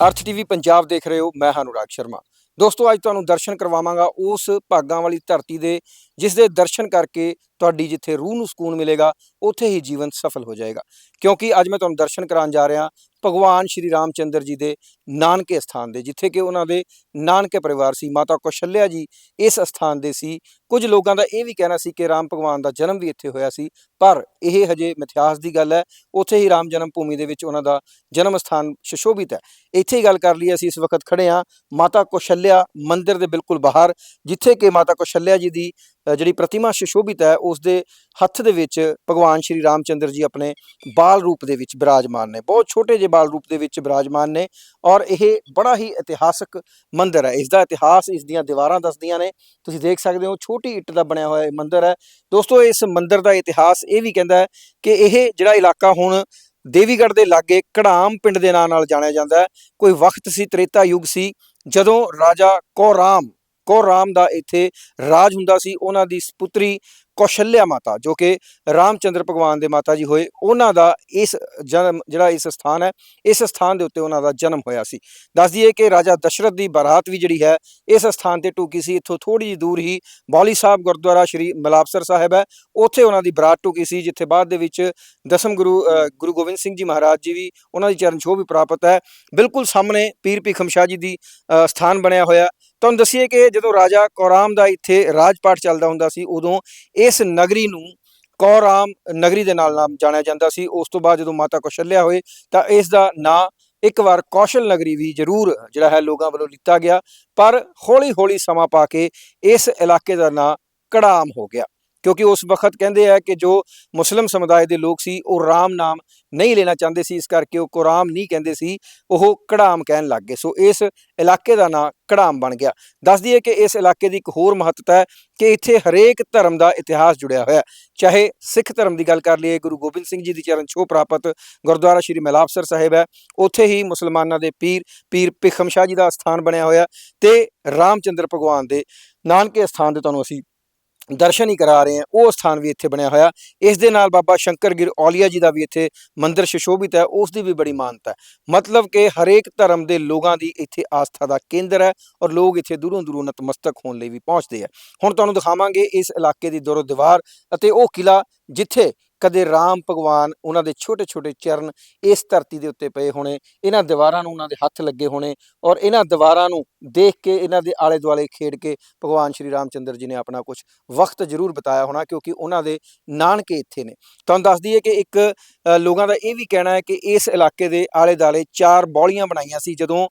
ਅਰਥ ਟੀਵੀ ਪੰਜਾਬ ਦੇਖ ਰਹੇ ਹੋ, ਮੈਂ ਹਾਂ ਅਨੁਰਾਗ ਸ਼ਰਮਾ। ਦੋਸਤੋ, ਅੱਜ ਤੁਹਾਨੂੰ ਦਰਸ਼ਨ ਕਰਵਾਵਾਂਗਾ ਉਸ ਭਾਗਾਂ ਵਾਲੀ ਧਰਤੀ ਦੇ ਜਿਸ ਦੇ ਦਰਸ਼ਨ ਕਰਕੇ ਤੁਹਾਡੀ ਜਿੱਥੇ ਰੂਹ ਨੂੰ ਸਕੂਨ ਮਿਲੇਗਾ, ਉੱਥੇ ਹੀ ਜੀਵਨ ਸਫਲ ਹੋ ਜਾਏਗਾ। ਕਿਉਂਕਿ ਅੱਜ ਮੈਂ ਤੁਹਾਨੂੰ ਦਰਸ਼ਨ ਕਰਾਉਣ ਜਾ ਰਿਹਾ, ਭਗਵਾਨ ਸ਼੍ਰੀ ਰਾਮਚੰਦਰ ਜੀ ਦੇ ਨਾਨਕੇ ਸਥਾਨ ਦੇ, ਜਿੱਥੇ ਕਿ ਉਹਨਾਂ ਦੇ ਨਾਨਕੇ ਪਰਿਵਾਰ ਸੀ, ਮਾਤਾ ਕੌਸ਼ਲਿਆ ਜੀ ਇਸ ਸਥਾਨ ਦੇ ਸੀ। ਕੁਝ ਲੋਕਾਂ ਦਾ ਇਹ ਵੀ ਕਹਿਣਾ ਸੀ ਕਿ ਰਾਮ ਭਗਵਾਨ ਦਾ ਜਨਮ ਵੀ ਇੱਥੇ ਹੋਇਆ ਸੀ, ਪਰ ਇਹ ਹਜੇ ਮਿਥਿਹਾਸ ਦੀ ਗੱਲ ਹੈ, ਉੱਥੇ ਹੀ ਰਾਮ ਜਨਮ ਭੂਮੀ ਦੇ ਵਿੱਚ ਉਹਨਾਂ ਦਾ ਜਨਮ ਸਥਾਨ ਸ਼ਸ਼ੋਭਿਤ ਹੈ। ਇੱਥੇ ਹੀ ਗੱਲ ਕਰ ਲਈ ਅਸੀਂ ਇਸ ਵਕਤ ਖੜੇ ਹਾਂ, ਮਾਤਾ ਕੌਸ਼ਲਿਆ ਮੰਦਿਰ ਦੇ ਬਿਲਕੁਲ ਬਾਹਰ, ਜਿੱਥੇ ਕਿ ਮਾਤਾ ਕੌਸ਼ਲਿਆ ਜੀ ਦੀ ਜਿਹੜੀ ਪ੍ਰਤਿਮਾ ਸ਼ਸ਼ੋਭਿਤ ਹੈ ਉਸ ਦੇ ਹੱਥ ਦੇ ਵਿੱਚ ਭਗਵਾਨ ਸ਼੍ਰੀ ਰਾਮਚੰਦਰ ਜੀ ਆਪਣੇ ਬਾਲ ਰੂਪ ਦੇ ਵਿੱਚ ਬਿਰਾਜਮਾਨ ਨੇ। ਬਹੁਤ ਛੋਟੇ ਜਿਹੇ ਬਾਲ ਰੂਪ ਦੇ ਵਿੱਚ ਬਿਰਾਜਮਾਨ ਨੇ ਔਰ ਇਹ ਬੜਾ ਹੀ ਇਤਿਹਾਸਕ ਮੰਦਿਰ ਹੈ। ਇਸ ਦਾ ਇਤਿਹਾਸ ਇਸ ਦੀਆਂ ਦੀਵਾਰਾਂ ਦੱਸਦੀਆਂ ਨੇ। ਤੁਸੀਂ ਦੇਖ ਸਕਦੇ ਹੋ, ਛੋਟੀ ਇੱਟ ਦਾ ਬਣਿਆ ਹੋਇਆ ਇਹ ਮੰਦਿਰ ਹੈ। ਦੋਸਤੋ, ਇਸ ਮੰਦਿਰ ਦਾ ਇਤਿਹਾਸ ਇਹ ਵੀ ਕਹਿੰਦਾ ਹੈ ਕਿ ਇਹ ਜਿਹੜਾ ਇਲਾਕਾ ਹੁਣ ਦੇਵੀਗੜ੍ਹ ਦੇ ਲਾਗੇ ਕੜਾਮ ਪਿੰਡ ਦੇ ਨਾਂ ਨਾਲ ਜਾਣਿਆ ਜਾਂਦਾ ਹੈ। ਕੋਈ ਵਕਤ ਸੀ, ਤ੍ਰੇਤਾ ਯੁੱਗ ਸੀ, ਜਦੋਂ ਰਾਜਾ ਕੌਰਾਮ ਕੌਰਾਮ ਦਾ ਇੱਥੇ ਰਾਜ ਹੁੰਦਾ ਸੀ ਉਹਨਾਂ ਦੀ ਪੁੱਤਰੀ ਕੌਸ਼ਲਿਆ ਮਾਤਾ ਜੋ ਕਿ ਰਾਮਚੰਦਰ ਭਗਵਾਨ ਦੇ ਮਾਤਾ ਜੀ ਹੋਏ ਉਹਨਾਂ ਦਾ ਇਸ ਜਨਮ ਜਿਹੜਾ ਇਸ ਸਥਾਨ ਹੈ ਇਸ ਸਥਾਨ ਦੇ ਉੱਤੇ ਉਹਨਾਂ ਦਾ ਜਨਮ ਹੋਇਆ ਸੀ। ਦੱਸ ਦਈਏ ਕਿ ਰਾਜਾ ਦਸ਼ਰਥ ਦੀ ਬਰਾਤ ਵੀ ਜਿਹੜੀ ਹੈ ਇਸ ਸਥਾਨ ਤੇ ਟੁਕੀ ਸੀ। ਇੱਥੋਂ ਥੋੜੀ ਜਿਹੀ ਦੂਰ ਹੀ ਬੌਲੀ ਸਾਹਿਬ ਗੁਰਦੁਆਰਾ ਸ਼੍ਰੀ ਮਲਾਪਸਰ ਸਾਹਿਬ ਹੈ ਉੱਥੇ ਉਹਨਾਂ ਦੀ ਬਰਾਤ ਟੁਕੀ ਸੀ ਜਿੱਥੇ ਬਾਅਦ ਦੇ ਵਿੱਚ ਦਸਮ ਗੁਰੂ ਅ, ਗੁਰੂ ਗੋਬਿੰਦ ਸਿੰਘ ਜੀ ਮਹਾਰਾਜ ਜੀ ਵੀ ਉਹਨਾਂ ਦੀ ਚਰਨ ਛੋਹ ਵੀ ਪ੍ਰਾਪਤ ਹੈ। ਬਿਲਕੁਲ ਸਾਹਮਣੇ ਪੀਰ ਭੀਖਮ ਸ਼ਾਹ ਜੀ ਦੀ ਅ, ਸਥਾਨ ਬਣਿਆ ਹੋਇਆ। ਤੁਹਾਨੂੰ ਦੱਸੀਏ ਕਿ ਜਦੋਂ ਰਾਜਾ ਕੌਰਾਮ ਦਾ ਇੱਥੇ ਰਾਜਪਾਟ ਚੱਲਦਾ ਹੁੰਦਾ ਸੀ, ਉਦੋਂ ਇਸ ਨਗਰੀ ਨੂੰ ਕੌਰਾਮ ਨਗਰੀ ਦੇ ਨਾਲ ਨਾਮ ਜਾਣਿਆ ਜਾਂਦਾ ਸੀ। ਉਸ ਤੋਂ ਬਾਅਦ ਜਦੋਂ ਮਾਤਾ ਕੌਸ਼ਲਿਆ ਹੋਏ ਤਾਂ ਇਸ ਦਾ ਨਾਂ ਇੱਕ ਵਾਰ ਕੌਸ਼ਲ ਨਗਰੀ ਵੀ ਜ਼ਰੂਰ ਜਿਹੜਾ ਹੈ ਲੋਕਾਂ ਵੱਲੋਂ ਲਿੱਤਾ ਗਿਆ, ਪਰ ਹੌਲੀ-ਹੌਲੀ ਸਮਾਂ ਪਾ ਕੇ ਇਸ ਇਲਾਕੇ ਦਾ ਨਾਂ ਕੜਾਮ ਹੋ ਗਿਆ। ਕਿਉਂਕਿ ਉਸ ਵਕਤ ਕਹਿੰਦੇ ਆ ਕਿ ਜੋ ਮੁਸਲਮ ਸਮੁਦਾਇ ਦੇ ਲੋਕ ਸੀ, ਉਹ ਰਾਮ ਨਾਮ ਨਹੀਂ ਲੈਣਾ ਚਾਹੁੰਦੇ ਸੀ, ਇਸ ਕਰਕੇ ਉਹ ਕੁਰਾਮ ਨਹੀਂ ਕਹਿੰਦੇ ਸੀ, ਉਹ ਕੜਾਮ ਕਹਿਣ ਲੱਗ ਗਏ। ਸੋ ਇਸ ਇਲਾਕੇ ਦਾ ਨਾਂ ਕੜਾਮ ਬਣ ਗਿਆ। ਦੱਸ ਦਈਏ ਕਿ ਇਸ ਇਲਾਕੇ ਦੀ ਇੱਕ ਹੋਰ ਮਹੱਤਤਾ ਹੈ ਕਿ ਇੱਥੇ ਹਰੇਕ ਧਰਮ ਦਾ ਇਤਿਹਾਸ ਜੁੜਿਆ ਹੋਇਆ ਚਾਹੇ ਸਿੱਖ ਧਰਮ ਦੀ ਗੱਲ ਕਰ ਲਈਏ, ਗੁਰੂ ਗੋਬਿੰਦ ਸਿੰਘ ਜੀ ਦੀ ਚਰਨ ਛੋਹ ਪ੍ਰਾਪਤ ਗੁਰਦੁਆਰਾ ਸ਼੍ਰੀ ਮਲਾਪਸਰ ਸਾਹਿਬ ਹੈ, ਉੱਥੇ ਹੀ ਮੁਸਲਮਾਨਾਂ ਦੇ ਪੀਰ ਪੀਰ ਭਿਖਮ ਸ਼ਾਹ ਜੀ ਦਾ ਸਥਾਨ ਬਣਿਆ ਹੋਇਆ ਤੇ ਰਾਮਚੰਦਰ ਭਗਵਾਨ ਦੇ ਨਾਨਕੇ ਸਥਾਨ ਦੇ ਤੁਹਾਨੂੰ ਅਸੀਂ ਦਰਸ਼ਨ ਹੀ ਕਰਾ ਰਹੇ ਹਾਂ। ਉਹ ਸਥਾਨ ਵੀ ਇੱਥੇ ਬਣਿਆ ਹੋਇਆ। ਇਸ ਦੇ ਨਾਲ ਬਾਬਾ ਸ਼ੰਕਰ ਗਿਰ ਔਲੀਆ ਜੀ ਦਾ ਵੀ ਇੱਥੇ ਮੰਦਿਰ ਸ਼ਸ਼ੋਭਿਤ ਹੈ। ਉਸ ਦੀ ਵੀ ਬੜੀ ਮਾਨਤਾ ਹੈ। ਮਤਲਬ ਕਿ ਹਰੇਕ ਧਰਮ ਦੇ ਲੋਕਾਂ ਦੀ ਇੱਥੇ ਆਸਥਾ ਦਾ ਕੇਂਦਰ ਹੈ ਔਰ ਲੋਕ ਇੱਥੇ ਦੂਰੋਂ ਦੂਰੋਂ ਨਤਮਸਤਕ ਹੋਣ ਲਈ ਵੀ ਪਹੁੰਚਦੇ ਆ ਹੁਣ ਤੁਹਾਨੂੰ ਦਿਖਾਵਾਂਗੇ ਇਸ ਇਲਾਕੇ ਦੀ ਦਰੋ ਦੀਵਾਰ ਅਤੇ ਉਹ ਕਿਲਾ ਜਿੱਥੇ ਕਦੇ ਰਾਮ ਭਗਵਾਨ ਉਹਨਾਂ ਦੇ ਛੋਟੇ ਛੋਟੇ ਚਰਨ ਇਸ ਧਰਤੀ ਦੇ ਉੱਤੇ ਪਏ ਹੋਣੇ ਇਹਨਾਂ ਦੀਵਾਰਾਂ ਨੂੰ ਉਹਨਾਂ ਦੇ ਹੱਥ ਲੱਗੇ ਹੋਣੇ ਔਰ ਇਹਨਾਂ ਦੀਵਾਰਾਂ ਨੂੰ ਦੇਖ ਕੇ ਇਹਨਾਂ ਦੇ ਆਲੇ ਦੁਆਲੇ ਖੇਡ ਕੇ ਭਗਵਾਨ ਸ਼੍ਰੀ ਰਾਮਚੰਦਰ ਜੀ ਨੇ ਆਪਣਾ ਕੁਝ ਵਕਤ ਜ਼ਰੂਰ ਬਤਾਇਆ ਹੋਣਾ ਕਿਉਂਕਿ ਉਹਨਾਂ ਦੇ ਨਾਨਕੇ ਇੱਥੇ ਨੇ। ਤੁਹਾਨੂੰ ਦੱਸ ਦਈਏ ਕਿ ਇੱਕ ਅ, ਲੋਕਾਂ ਦਾ ਇਹ ਵੀ ਕਹਿਣਾ ਹੈ ਕਿ ਇਸ ਇਲਾਕੇ ਦੇ ਆਲੇ ਦੁਆਲੇ ਚਾਰ ਬੌਲੀਆਂ ਬਣਾਈਆਂ ਸੀ ਜਦੋਂ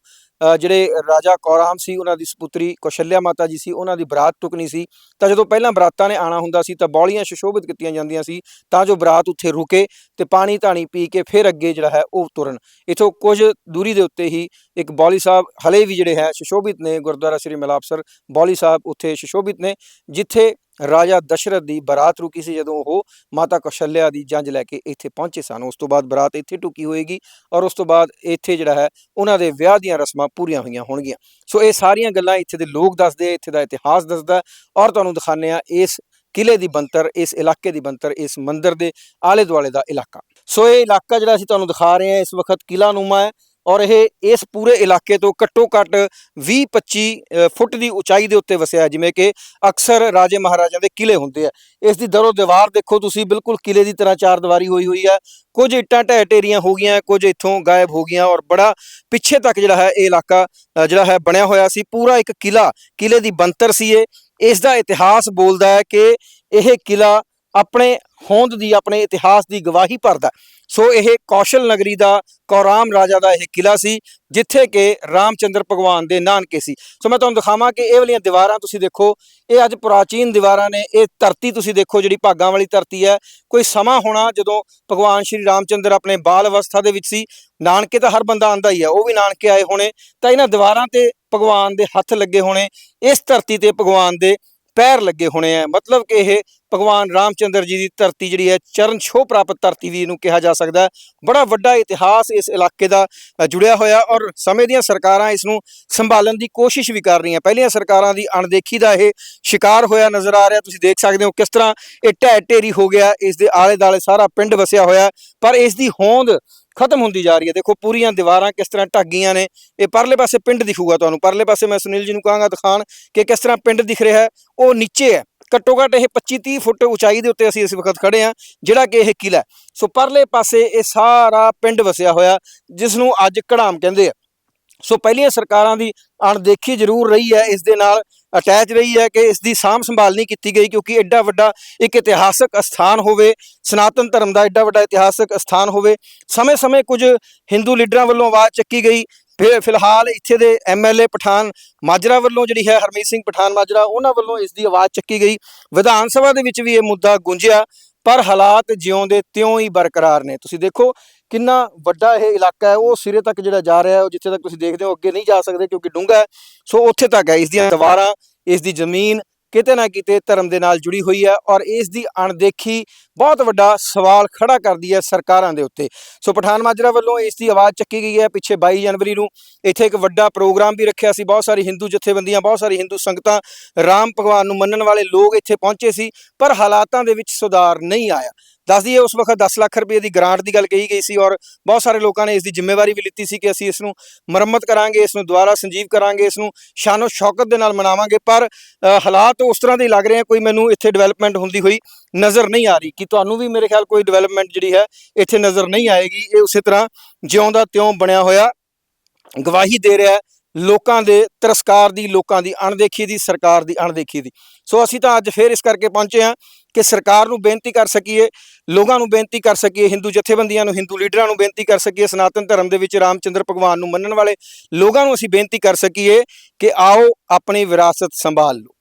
ਜਿਹੜੇ ਰਾਜਾ ਕੌਰਾਮ ਸੀ, ਉਹਨਾਂ ਦੀ ਸੁਪੁੱਤਰੀ ਕੌਸ਼ਲਿਆ ਮਾਤਾ ਜੀ ਸੀ, ਉਹਨਾਂ ਦੀ ਬਰਾਤ ਟੁਕਣੀ ਸੀ। ਤਾਂ ਜਦੋਂ ਪਹਿਲਾਂ ਬਰਾਤਾਂ ਨੇ ਆਣਾ ਹੁੰਦਾ ਸੀ, ਤਾਂ ਬੌਲੀਆਂ ਸ਼ਸ਼ੋਭਿਤ ਕੀਤੀਆਂ ਜਾਂਦੀਆਂ ਸੀ, ਤਾਂ ਜੋ ਬਰਾਤ ਉੱਥੇ ਰੁਕੇ ਤੇ ਪਾਣੀ ਧਾਣੀ ਪੀ ਕੇ ਫਿਰ ਅੱਗੇ ਜਿਹੜਾ ਹੈ ਉਹ ਤੁਰਨ। ਇਥੋਂ ਕੁਝ ਦੂਰੀ ਦੇ ਉੱਤੇ ਹੀ ਇੱਕ ਬੌਲੀ ਸਾਹਿਬ ਹਲੇ ਵੀ ਜਿਹੜੇ ਹੈ, ਸ਼ਸ਼ੋਭਿਤ ਨੇ, ਗੁਰਦੁਆਰਾ ਸ੍ਰੀ ਮਲਾਪਸਰ ਬੌਲੀ ਸਾਹਿਬ ਉੱਥੇ ਸ਼ਸ਼ੋਭਿਤ ਨੇ, ਜਿੱਥੇ ਰਾਜਾ ਦਸ਼ਰਥ ਦੀ ਬਰਾਤ ਰੁਕੀ ਸੀ ਜਦੋਂ ਉਹ ਮਾਤਾ ਕੌਸ਼ਲਿਆ ਦੀ ਜੰਜ ਲੈ ਕੇ ਇੱਥੇ ਪਹੁੰਚੇ ਸਨ। ਉਸ ਤੋਂ ਬਾਅਦ ਬਰਾਤ ਇੱਥੇ ਟੁਕੀ ਹੋਏਗੀ ਔਰ ਉਸ ਤੋਂ ਬਾਅਦ ਇੱਥੇ ਜਿਹੜਾ ਹੈ ਉਹਨਾਂ ਦੇ ਵਿਆਹ ਦੀਆਂ ਰਸਮਾਂ ਪੂਰੀਆਂ ਹੋਈਆਂ ਹੋਣਗੀਆਂ। ਸੋ ਇਹ ਸਾਰੀਆਂ ਗੱਲਾਂ ਇੱਥੇ ਦੇ ਲੋਕ ਦੱਸਦੇ ਆ, ਇੱਥੇ ਦਾ ਇਤਿਹਾਸ ਦੱਸਦਾ ਔਰ ਤੁਹਾਨੂੰ ਦਿਖਾਉਂਦੇ ਆ ਇਸ ਕਿਲੇ ਦੀ ਬੰਤਰ ਇਸ ਇਲਾਕੇ ਦੀ ਬੰਤਰ ਇਸ ਮੰਦਿਰ ਦੇ ਆਲੇ ਦੁਆਲੇ ਦਾ ਇਲਾਕਾ। ਸੋ ਇਹ ਇਲਾਕਾ ਜਿਹੜਾ ਅਸੀਂ ਤੁਹਾਨੂੰ ਦਿਖਾ ਰਹੇ ਹਾਂ, ਇਸ ਵਕਤ ਕਿਲਾ ਨੂਮਾ ਹੈ। ਔਰ ਇਹ ਇਸ ਪੂਰੇ ਇਲਾਕੇ ਤੋਂ ਘੱਟੋ ਘੱਟ 20-25 ਫੁੱਟ ਦੀ ਉਚਾਈ ਦੇ ਉੱਤੇ ਵਸਿਆ ਹੈ, ਜਿਵੇਂ ਕਿ ਅਕਸਰ ਰਾਜੇ ਮਹਾਰਾਜਾਂ ਦੇ ਕਿਲੇ ਹੁੰਦੇ ਆ। ਇਸ ਦੀ ਦਰੋ ਦੀਵਾਰ ਦੇਖੋ ਤੁਸੀਂ ਬਿਲਕੁਲ ਕਿਲੇ ਦੀ ਤਰ੍ਹਾਂ ਚਾਰ ਦੀਵਾਰੀ ਹੋਈ ਹੋਈ ਹੈ ਕੁਝ ਇੱਟਾਂ ਢਹਿ ਢੇਰੀਆਂ ਹੋ ਗਈਆਂ ਕੁਝ ਇੱਥੋਂ ਗਾਇਬ ਹੋ ਗਈਆਂ ਔਰ ਬੜਾ ਪਿੱਛੇ ਤੱਕ ਜਿਹੜਾ ਹੈ ਇਹ ਇਲਾਕਾ ਜਿਹੜਾ ਹੈ ਬਣਿਆ ਹੋਇਆ ਸੀ। ਪੂਰਾ ਇੱਕ ਕਿਲਾ ਕਿਲੇ ਦੀ ਬੰਤਰ ਸੀ ਇਹ। ਇਸ ਦਾ ਇਤਿਹਾਸ ਬੋਲਦਾ ਹੈ ਕਿ ਇਹ ਕਿਲਾ ਆਪਣੇ ਹੋਂਦ ਦੀ ਆਪਣੇ ਇਤਿਹਾਸ ਦੀ ਗਵਾਹੀ ਭਰਦਾ ਸੋ ਇਹ ਕੌਸ਼ਲ ਨਗਰੀ ਦਾ, ਕੌਰਾਮ ਰਾਜਾ ਦਾ ਇਹ ਕਿਲਾ ਸੀ, ਜਿੱਥੇ ਕਿ ਰਾਮਚੰਦਰ ਭਗਵਾਨ ਦੇ ਨਾਨਕੇ ਸੀ। ਸੋ ਮੈਂ ਤੁਹਾਨੂੰ ਦਿਖਾਵਾਂ ਕਿ ਇਹ ਵਾਲੀਆਂ ਦੀਵਾਰਾਂ ਤੁਸੀਂ ਦੇਖੋ, ਇਹ ਅੱਜ ਪ੍ਰਾਚੀਨ ਦੀਵਾਰਾਂ ਨੇ, ਇਹ ਧਰਤੀ ਤੁਸੀਂ ਦੇਖੋ ਜਿਹੜੀ ਭਾਗਾਂ ਵਾਲੀ ਧਰਤੀ ਹੈ। ਕੋਈ ਸਮਾਂ ਹੋਣਾ ਜਦੋਂ ਭਗਵਾਨ ਸ਼੍ਰੀ ਰਾਮਚੰਦਰ ਆਪਣੇ ਬਾਲ ਅਵਸਥਾ ਦੇ ਵਿੱਚ ਸੀ, ਨਾਨਕੇ ਤਾਂ ਹਰ ਬੰਦਾ ਆਂਦਾ ਹੀ ਹੈ, ਉਹ ਵੀ ਨਾਨਕੇ ਆਏ ਹੋਣੇ, ਤਾਂ ਇਹਨਾਂ ਦੀਵਾਰਾਂ ਤੇ ਭਗਵਾਨ ਦੇ ਹੱਥ ਲੱਗੇ ਹੋਣੇ, ਇਸ ਧਰਤੀ ਤੇ ਭਗਵਾਨ ਦੇ ਪੈਰ ਲੱਗੇ ਹੋਣੇ ਆ ਮਤਲਬ ਕਿ ਇਹ ਭਗਵਾਨ ਰਾਮਚੰਦਰ ਜੀ ਦੀ ਧਰਤੀ ਜਿਹੜੀ ਹੈ, ਚਰਨ ਛੋਹ ਪ੍ਰਾਪਤ ਧਰਤੀ ਵੀ ਇਹਨੂੰ ਕਿਹਾ ਜਾ ਸਕਦਾ ਬੜਾ ਵੱਡਾ ਇਤਿਹਾਸ ਇਸ ਇਲਾਕੇ ਦਾ ਜੁੜਿਆ ਹੋਇਆ ਔਰ ਸਮੇਂ ਦੀਆਂ ਸਰਕਾਰਾਂ ਇਸ ਨੂੰ ਸੰਭਾਲਣ ਦੀ ਕੋਸ਼ਿਸ਼ ਵੀ ਕਰ ਰਹੀਆਂ। ਪਹਿਲੀਆਂ ਸਰਕਾਰਾਂ ਦੀ ਅਣਦੇਖੀ ਦਾ ਇਹ ਸ਼ਿਕਾਰ ਹੋਇਆ ਨਜ਼ਰ ਆ ਰਿਹਾ। ਤੁਸੀਂ ਦੇਖ ਸਕਦੇ ਹੋ ਕਿਸ ਤਰ੍ਹਾਂ ਇਹ ਢਹਿ ਢੇਰੀ ਹੋ ਗਿਆ, ਇਸ ਦੇ ਆਲੇ ਦਾਲੇ ਸਾਰਾ ਪਿੰਡ ਵਸਿਆ ਹੋਇਆ ਪਰ ਇਸ ਦੀ ਹੋਂਦ ਖਤਮ ਹੁੰਦੀ ਜਾ ਰਹੀ ਹੈ। ਦੇਖੋ, ਪੂਰੀਆਂ ਦੀਵਾਰਾਂ ਕਿਸ ਤਰ੍ਹਾਂ ਢੱਕ ਗਈਆਂ ਨੇ, ਇਹ ਪਰਲੇ ਪਾਸੇ ਪਿੰਡ ਦਿਖੂਗਾ ਤੁਹਾਨੂੰ। ਪਰਲੇ ਪਾਸੇ ਮੈਂ ਸੁਨੀਲ ਜੀ ਨੂੰ ਕਹਾਂਗਾ ਦਿਖਾਣ ਕਿ ਕਿਸ ਤਰ੍ਹਾਂ ਪਿੰਡ ਦਿਖ ਰਿਹਾ ਹੈ। ਉਹ ਨੀਚੇ ਹੈ। ਘੱਟੋ ਘੱਟ ਇਹ 25 30 ਫੁੱਟ ਉਚਾਈ ਦੇ ਉੱਤੇ ਅਸੀਂ ਇਸ ਵਕਤ ਖੜੇ ਹਾਂ, ਜਿਹੜਾ ਕਿ ਇਹ ਕਿਲਾ ਹੈ। ਸੋ ਪਰਲੇ ਪਾਸੇ ਇਹ ਸਾਰਾ ਪਿੰਡ ਵਸਿਆ ਹੋਇਆ ਜਿਸ ਨੂੰ ਅੱਜ ਕੜਾਮ ਕਹਿੰਦੇ ਆ ਸੋ ਪਹਿਲੀਆਂ ਸਰਕਾਰਾਂ ਦੀ ਅਣਦੇਖੀ ਜ਼ਰੂਰ ਰਹੀ ਹੈ, ਇਸ ਦੇ ਨਾਲ ਅਟੈਚ ਰਹੀ ਹੈ ਕਿ ਇਸ ਦੀ ਸਾਂਭ ਸੰਭਾਲ ਨਹੀਂ ਕੀਤੀ ਗਈ, ਕਿਉਂਕਿ ਐਡਾ ਵੱਡਾ ਇੱਕ ਇਤਿਹਾਸਕ ਸਥਾਨ ਹੋਵੇ, ਸਨਾਤਨ ਧਰਮ ਦਾ ਐਡਾ ਵੱਡਾ ਇਤਿਹਾਸਕ ਸਥਾਨ ਹੋਵੇ, ਸਮੇਂ-ਸਮੇਂ ਕੁਝ ਹਿੰਦੂ ਲੀਡਰਾਂ ਵੱਲੋਂ ਆਵਾਜ਼ ਚੱਕੀ ਗਈ ਫਿਲਹਾਲ ਇੱਥੇ ਦੇ ਐਮਐਲਏ ਪਠਾਨ ਮਾਜਰਾ ਵੱਲੋਂ ਜਿਹੜੀ ਹੈ ਹਰਮੀਤ ਸਿੰਘ ਪਠਾਨ ਮਾਜਰਾ, ਉਹਨਾਂ ਵੱਲੋਂ ਇਸ ਦੀ ਆਵਾਜ਼ ਚੱਕੀ ਗਈ। ਵਿਧਾਨ ਸਭਾ ਦੇ ਵਿੱਚ ਵੀ ਇਹ ਮੁੱਦਾ ਗੁੰਜਿਆ, ਪਰ ਹਾਲਾਤ ਜਿਉਂ ਦੇ ਤਿਉਂ ਹੀ ਬਰਕਰਾਰ ਨੇ। ਤੁਸੀਂ ਦੇਖੋ ਕਿੰਨਾ ਵੱਡਾ ਇਹ ਇਲਾਕਾ ਹੈ, ਉਹ ਸਿਰੇ ਤੱਕ ਜਿਹੜਾ ਜਾ ਰਿਹਾ ਹੈ, ਉਹ ਜਿੱਥੇ ਤੱਕ ਤੁਸੀਂ ਦੇਖਦੇ ਹੋ, ਅੱਗੇ ਨਹੀਂ ਜਾ ਸਕਦੇ ਕਿਉਂਕਿ ਡੂੰਘਾ ਹੈ। ਸੋ ਉੱਥੇ ਤੱਕ ਹੈ, ਇਸ ਦੀਆਂ ਦੀਵਾਰਾਂ, ਇਸ ਦੀ ਜ਼ਮੀਨ ਕਿਤੇ ਨਾ ਕਿਤੇ ਧਰਮ ਦੇ ਨਾਲ ਜੁੜੀ ਹੋਈ ਹੈ ਔਰ ਇਸ ਦੀ ਅਣਦੇਖੀ ਬਹੁਤ ਵੱਡਾ ਸਵਾਲ ਖੜਾ ਕਰਦੀ ਹੈ ਸਰਕਾਰਾਂ ਦੇ ਉੱਤੇ। ਸੋ ਪਠਾਨ ਮਾਜਰਾ ਵੱਲੋਂ ਇਸ ਦੀ ਆਵਾਜ਼ ਚੱਕੀ ਗਈ ਹੈ। ਪਿੱਛੇ 22 ਜਨਵਰੀ ਨੂੰ ਇੱਥੇ ਇੱਕ ਵੱਡਾ ਪ੍ਰੋਗਰਾਮ ਵੀ ਰੱਖਿਆ ਸੀ। ਬਹੁਤ ਸਾਰੀ ਹਿੰਦੂ ਜਥੇਬੰਦੀਆਂ, ਬਹੁਤ ਸਾਰੀ ਹਿੰਦੂ ਸੰਗਤਾਂ ਰਾਮ ਭਗਵਾਨ ਨੂੰ ਮੰਨਣ ਵਾਲੇ ਲੋਕ ਇੱਥੇ ਪਹੁੰਚੇ ਸੀ, ਪਰ ਹਾਲਾਤਾਂ ਦੇ ਵਿੱਚ ਸੁਧਾਰ ਨਹੀਂ ਆਇਆ। ਦੱਸ ਦਈਏ, ਉਸ ਵਕਤ 10 ਲੱਖ ਰੁਪਏ ਦੀ ਗ੍ਰਾਂਟ ਦੀ ਗੱਲ ਕਹੀ ਗਈ ਸੀ ਔਰ ਬਹੁਤ ਸਾਰੇ ਲੋਕਾਂ ਨੇ ਇਸ ਦੀ ਜ਼ਿੰਮੇਵਾਰੀ ਵੀ ਲਿੱਤੀ ਸੀ ਕਿ ਅਸੀਂ ਇਸ ਨੂੰ ਮੁਰੰਮਤ ਕਰਾਂਗੇ, ਇਸ ਨੂੰ ਦੁਬਾਰਾ ਸੰਜੀਵ ਕਰਾਂਗੇ, ਇਸ ਨੂੰ ਸ਼ਾਨੋ ਸ਼ੌਕਤ ਦੇ ਨਾਲ ਮਨਾਵਾਂਗੇ। ਪਰ ਹਾਲਾਤ ਉਸ ਤਰ੍ਹਾਂ ਦੇ ਲੱਗ ਰਹੇ ਆ। ਕੋਈ ਮੈਨੂੰ ਇੱਥੇ ਡਿਵੈਲਪਮੈਂਟ ਹੁੰਦੀ ਹੋਈ ਨਜ਼ਰ ਨਹੀਂ ਆ ਰਹੀ। ਕਿ ਤੁਹਾਨੂੰ ਵੀ ਮੇਰੇ ਖਿਆਲ ਕੋਈ ਡਿਵੈਲਪਮੈਂਟ ਜਿਹੜੀ ਹੈ ਇੱਥੇ ਨਜ਼ਰ ਨਹੀਂ ਆਏਗੀ। ਇਹ ਉਸੇ ਤਰ੍ਹਾਂ ਜਿਉਂ ਦਾ ਤਿਉਂ ਬਣਿਆ ਹੋਇਆ ਗਵਾਹੀ ਦੇ ਰਿਹਾ ਲੋਕਾਂ ਦੇ, ਤਰਸਕਾਰ ਦੀ, ਲੋਕਾਂ ਦੀ, ਅਣਦੇਖੀ ਦੀ, ਸਰਕਾਰ ਦੀ, ਅਣਦੇਖੀ ਦੀ। ਸੋ ਅਸੀਂ ਤਾਂ ਅੱਜ ਫੇਰ ਇਸ ਕਰਕੇ ਪਹੁੰਚੇ ਹਾਂ ਕਿ ਸਰਕਾਰ ਨੂੰ ਬੇਨਤੀ ਕਰ ਸਕੀਏ, ਲੋਕਾਂ ਨੂੰ ਬੇਨਤੀ ਕਰ ਸਕੀਏ, ਹਿੰਦੂ ਜਥੇਬੰਦੀਆਂ ਨੂੰ, ਹਿੰਦੂ ਲੀਡਰਾਂ ਨੂੰ ਬੇਨਤੀ ਕਰ ਸਕੀਏ, ਸਨਾਤਨ ਧਰਮ ਦੇ ਵਿੱਚ ਰਾਮਚੰਦਰ ਭਗਵਾਨ ਨੂੰ ਮੰਨਣ ਵਾਲੇ, ਲੋਕਾਂ ਨੂੰ ਅਸੀਂ ਬੇਨਤੀ ਕਰ ਸਕੀਏ ਕਿ ਆਓ ਆਪਣੀ ਵਿਰਾਸਤ ਸੰਭਾਲ ਲਓ।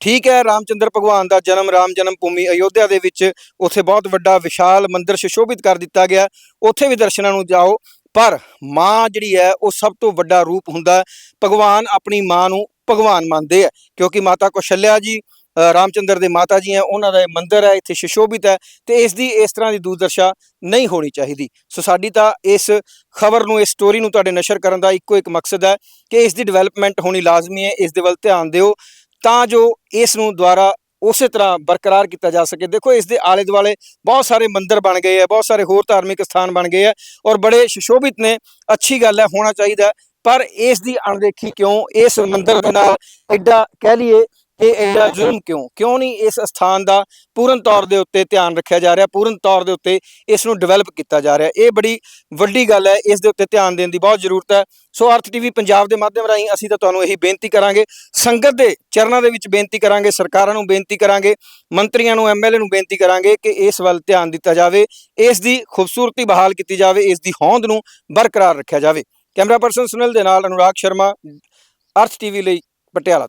ਠੀਕ ਹੈ ਰਾਮਚੰਦਰ ਭਗਵਾਨ ਦਾ ਜਨਮ ਰਾਮ ਜਨਮ ਭੂਮੀ ਅਯੋਧਿਆ ਦੇ ਵਿੱਚ ਉੱਥੇ ਬਹੁਤ ਵੱਡਾ ਵਿਸ਼ਾਲ ਮੰਦਿਰ ਸੁਸ਼ੋਭਿਤ ਕਰ ਦਿੱਤਾ ਗਿਆ। ਉੱਥੇ ਵੀ ਦਰਸ਼ਨਾਂ ਨੂੰ ਜਾਓ ਪਰ ਮਾਂ ਜਿਹੜੀ ਹੈ ਉਹ ਸਭ ਤੋਂ ਵੱਡਾ ਰੂਪ ਹੁੰਦਾ ਭਗਵਾਨ ਆਪਣੀ ਮਾਂ ਨੂੰ ਭਗਵਾਨ ਮੰਨਦੇ ਆ ਕਿਉਂਕਿ ਮਾਤਾ ਕੌਸ਼ਲਿਆ ਜੀ ਅ, ਰਾਮਚੰਦਰ ਦੇ ਮਾਤਾ ਜੀ ਹੈ ਉਹਨਾਂ ਦਾ ਇਹ ਮੰਦਿਰ ਹੈ ਇੱਥੇ ਸੁਸ਼ੋਭਿਤ ਹੈ ਤੇ ਇਸ ਦੀ ਇਸ ਤਰ੍ਹਾਂ ਦੀ ਦੂਰਦਰਸ਼ਾ ਨਹੀਂ ਹੋਣੀ ਚਾਹੀਦੀ। ਸੋ ਸਾਡੀ ਤਾਂ ਇਸ ਖਬਰ ਨੂੰ ਇਸ ਸਟੋਰੀ ਨੂੰ ਤੁਹਾਡੇ ਨਸ਼ਰ ਕਰਨ ਦਾ ਇੱਕੋ ਇੱਕ ਮਕਸਦ ਹੈ ਕਿ ਇਸ ਦੀ ਡਿਵੈਲਪਮੈਂਟ ਹੋਣੀ ਲਾਜ਼ਮੀ ਹੈ ਇਸ ਦੇ ਵੱਲ ਧਿਆਨ ਦਿਓ। ਤਾਂ ਜੋ ਇਸ ਨੂੰ ਦੁਆਰਾ ਉਸੇ ਤਰ੍ਹਾਂ ਬਰਕਰਾਰ ਕੀਤਾ ਜਾ ਸਕੇ। ਦੇਖੋ, ਇਸ ਦੇ ਆਲੇ ਦੁਆਲੇ ਬਹੁਤ ਸਾਰੇ ਮੰਦਿਰ ਬਣ ਗਏ ਆ, ਬਹੁਤ ਸਾਰੇ ਹੋਰ ਧਾਰਮਿਕ ਸਥਾਨ ਬਣ ਗਏ ਆ ਔਰ ਬੜੇ ਸੁਸ਼ੋਭਿਤ ਨੇ, ਅੱਛੀ ਗੱਲ ਹੈ, ਹੋਣਾ ਚਾਹੀਦਾ ਪਰ ਇਸ ਦੀ ਅਣਦੇਖੀ ਕਿਉਂ? ਇਸ ਮੰਦਿਰ ਦੇ ਨਾਲ ਐਡਾ ਕਹਿ ਲਈਏ ਕਿ ਐਡਾ ਜ਼ੁਲਮ ਕਿਉਂ? ਕਿਉਂ ਨਹੀਂ ਇਸ ਸਥਾਨ ਦਾ ਪੂਰਨ ਤੌਰ ਦੇ ਉੱਤੇ ਧਿਆਨ ਰੱਖਿਆ ਜਾ ਰਿਹਾ? ਪੂਰਨ ਤੌਰ ਦੇ ਉੱਤੇ ਇਸ ਨੂੰ ਡਿਵੈਲਪ ਕੀਤਾ ਜਾ ਰਿਹਾ। ਇਹ ਬੜੀ ਵੱਡੀ ਗੱਲ ਹੈ। ਇਸ ਦੇ ਉੱਤੇ ਧਿਆਨ ਦੇਣ ਦੀ ਬਹੁਤ ਜ਼ਰੂਰਤ ਹੈ। ਸੋ ਅਰਥ ਟੀਵੀ ਪੰਜਾਬ ਦੇ ਮਾਧਿਅਮ ਰਾਹੀਂ ਅਸੀਂ ਤਾਂ ਤੁਹਾਨੂੰ ਇਹੀ ਬੇਨਤੀ ਕਰਾਂਗੇ। ਸੰਗਤ ਦੇ ਚਰਨਾਂ ਦੇ ਵਿੱਚ ਬੇਨਤੀ ਕਰਾਂਗੇ। ਸਰਕਾਰਾਂ ਨੂੰ ਬੇਨਤੀ ਕਰਾਂਗੇ। ਮੰਤਰੀਆਂ ਨੂੰ ਐਮਐਲਏ ਨੂੰ ਬੇਨਤੀ ਕਰਾਂਗੇ ਕਿ ਇਸ ਵੱਲ ਧਿਆਨ ਦਿੱਤਾ ਜਾਵੇ। ਇਸ ਦੀ ਖੂਬਸੂਰਤੀ ਬਹਾਲ ਕੀਤੀ ਜਾਵੇ। ਇਸ ਦੀ ਹੋਂਦ ਨੂੰ ਬਰਕਰਾਰ ਰੱਖਿਆ ਜਾਵੇ। ਕੈਮਰਾ ਪਰਸਨ ਸੁਨੀਲ ਦੇ ਨਾਲ ਅਨੁਰਾਗ ਸ਼ਰਮਾ ਅਰਥ ਟੀਵੀ ਲਈ ਪਟਿਆਲਾ